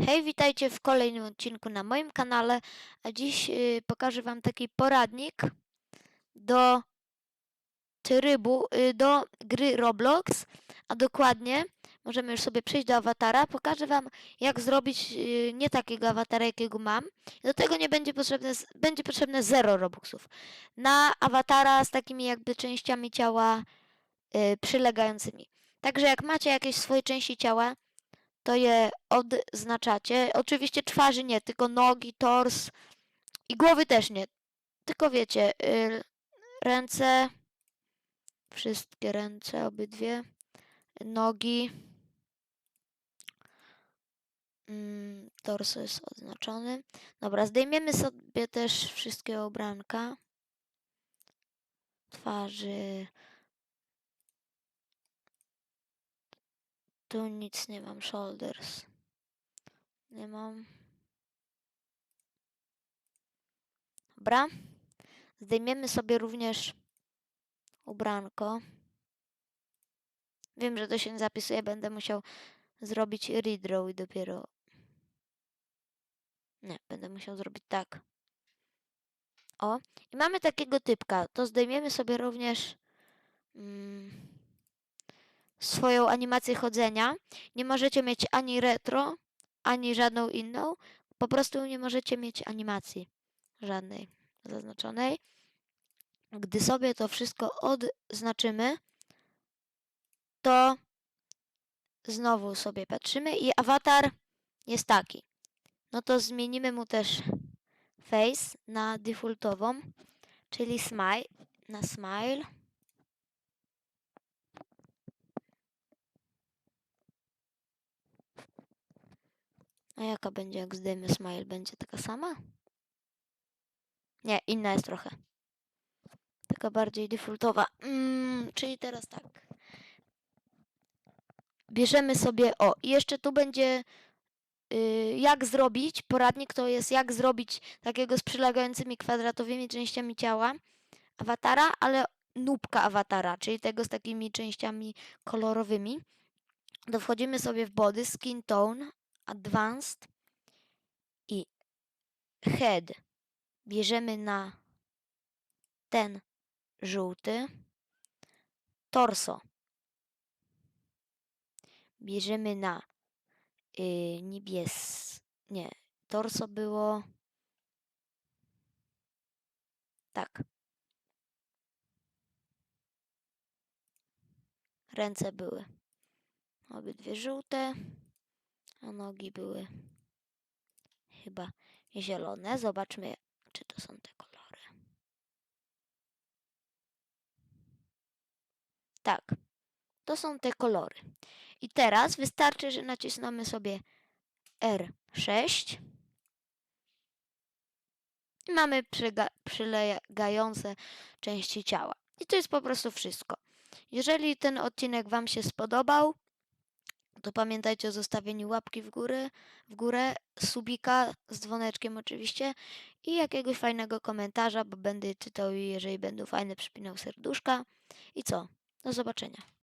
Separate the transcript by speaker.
Speaker 1: Hej, witajcie w kolejnym odcinku na moim kanale, a dziś y, pokażę Wam taki poradnik do trybu, y, do gry Roblox, a dokładnie możemy już sobie przejść do awatara. Pokażę Wam, jak zrobić y, nie takiego awatara, jakiego mam. Do tego nie będzie potrzebne, będzie potrzebne 0 Robuxów. Na awatara z takimi jakby częściami ciała y, przylegającymi. Także jak macie jakieś swoje części ciała, to je odznaczacie. Oczywiście twarzy nie, tylko nogi, tors i głowy też nie. Tylko wiecie, y, ręce, wszystkie ręce, obydwie, nogi, mm, torso jest odznaczony. Dobra, zdejmiemy sobie też wszystkie ubranka. Twarzy. Tu nic nie mam, shoulders. Nie mam. Dobra. Zdejmiemy sobie również ubranko. Wiem, że to się nie zapisuje, będę musiał zrobić redraw i dopiero... Nie, będę musiał zrobić tak. O, i mamy takiego typka. To zdejmiemy sobie również mm, swoją animację chodzenia. Nie możecie mieć ani retro, ani żadną inną. Po prostu nie możecie mieć animacji żadnej zaznaczonej. Gdy sobie to wszystko odznaczymy, to znowu sobie patrzymy i awatar jest taki. No to zmienimy mu też face na defaultową, czyli smile, na smile. A jaka będzie, jak zdejmę smile? Będzie taka sama? Nie, inna jest trochę. Taka bardziej defaultowa. Mm, czyli teraz tak. Bierzemy sobie, o, jeszcze tu będzie y, jak zrobić, poradnik to jest jak zrobić takiego z przylegającymi kwadratowymi częściami ciała awatara, ale nóbka awatara, czyli tego z takimi częściami kolorowymi. To wchodzimy sobie w body, skin tone, advanced i head. Bierzemy na ten żółty. Torso. Bierzemy na yy, niebies... Nie, torso było... Tak. Ręce były obydwie żółte, a nogi były chyba zielone. Zobaczmy, czy to są te kolory. Tak, to są te kolory. I teraz wystarczy, że nacisnąmy sobie R6 i mamy przylegające części ciała. I to jest po prostu wszystko. Jeżeli ten odcinek Wam się spodobał, to pamiętajcie o zostawieniu łapki w górę, w górę, subika z dzwoneczkiem oczywiście i jakiegoś fajnego komentarza, bo będę czytał i jeżeli będą fajne, przypinał serduszka. I co? Do zobaczenia.